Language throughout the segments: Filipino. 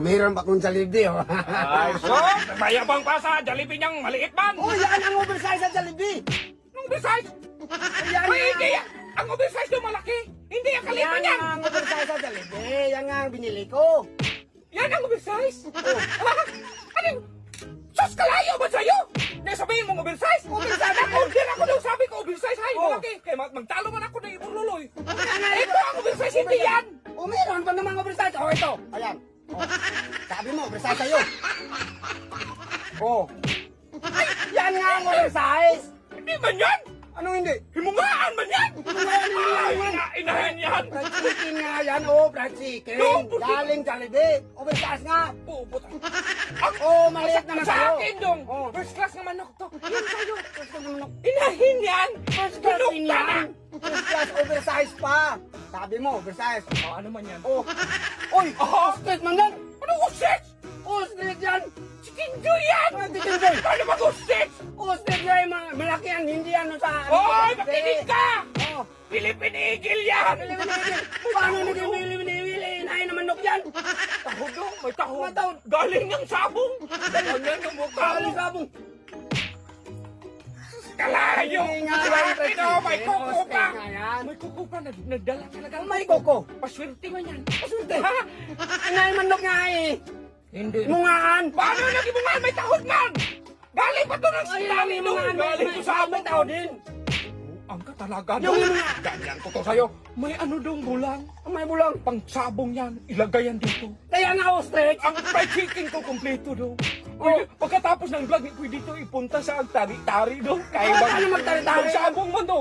meron pa kong Jollibee, oh. Ay, so, mayabang pa sa Jollibee niyang maliit man. oh, yan ang oversize sa Jollibee. Anong oversize? Yan Ay, hindi ang, yan. Ang oversize yung malaki. Hindi ang kalipan yan yan. ang oversize sa Jollibee. Yan nga ang binili ko. Yan ang oversize. Ah, ano. Sus, kalayo ba sa'yo? Na sabihin mong oversize? Oversize ako. Order ako daw sabi ko oversize. Hay, Oh. malaki. Kaya mag magtalo man ako. Yan nga, Ito ang oversize, hindi yan. Oh, meron pa namang oversize. Oh, ito. Ayan. Oh. Sabi mo, oversize sa'yo. Oh. Ay, yan nga ang oversize. Hindi man yan. Anong hindi? Himungaan man yan. Himungaan, Ay, himungaan. ina, inahin yan. Fried chicken nga yan, oh, fried chicken. No, puti- Galing Jollibee. Oversize nga. Puput. Ang Oh, maliit naman sa sa'yo. akin dong. Oh. First class naman ako to. Yan sa'yo. Inahin yan. First class din yan. First class oversize pa. Sabi mo, oversize. Oh, ano man yan? Oh. Oy, Oh. straight man yan. Ano usik? Hindi yan sa... ano, Hoy, makinig ka! Oh. Philippine Eagle yan! Paano naging wili-wili-wili? Inahin naman nok yan. Tahod daw, may tahod. May tahod. Galing ng sabong. Ganyan yung mukha Galing mo. sabong. Kalayo. Akin, oh, may kuko yan. May kuko pa. Nag nagdala talaga. May koko. Paswerte man yan. Pasunti. Ha? Inahin man nok nga eh. Hindi. Mungaan. Paano naging bunga? May tahod man! Galing pa to ng Ay, dami yung nung mga galing ko sa may tao din. Ang ka talaga Yung doon. mga- Ganyan ko to sa'yo. May ano dong bulang. May bulang. Pang sabong yan. Ilagay yan dito. Kaya nga ako. Ang fried chicken ko kompleto do. Oh. Pagkatapos ng vlog, pwede dito ipunta sa tari-tari do. Kaya Oh, mag- paano magtari-tari? Magsabong man do.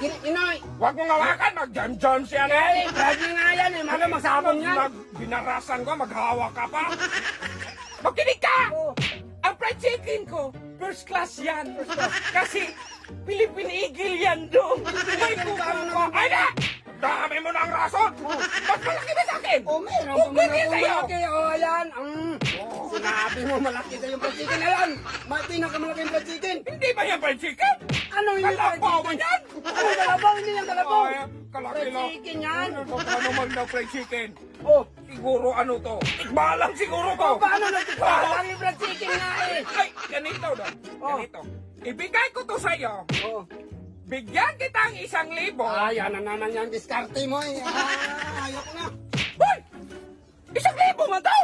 Gin- Inoy. Huwag mong hawakan, mag-jam-jam siya na Eh, lagi nga yan eh. Maga magsabong yan. Mag, binarasan ko, maghawa ka pa. Makinig ka! Chicken ko, first class yan. Kasi, Philippine Eagle yan do. May kuko pa. Ay na! Dami mo ng rason! Mas malaki ba sa akin? Oh, meron pa mga sa'yo. malaki. Oh, ayan. Mm. Sinabi mo malaki sa yung fried chicken na yan. May pinakamalaking fried chicken. Hindi ba yan fried chicken? Ano yung fried chicken? yan? Ano yung kalabaw? Hindi yung kalabaw. Ay, kalaki lang. chicken yan. Ano to? Ano man na fried chicken? Oh, Siguro ano to? Tikbalang siguro to. oh paano nagtipalang yung fried chicken nga eh? Ay, ganito daw. Oh. Ganito. Ibigay ko to sa'yo. Oh. Bigyan kita ng isang libo. Ah, yan na naman yung diskarte mo eh. Ah, ayok na. Hoy! Isang libo man to!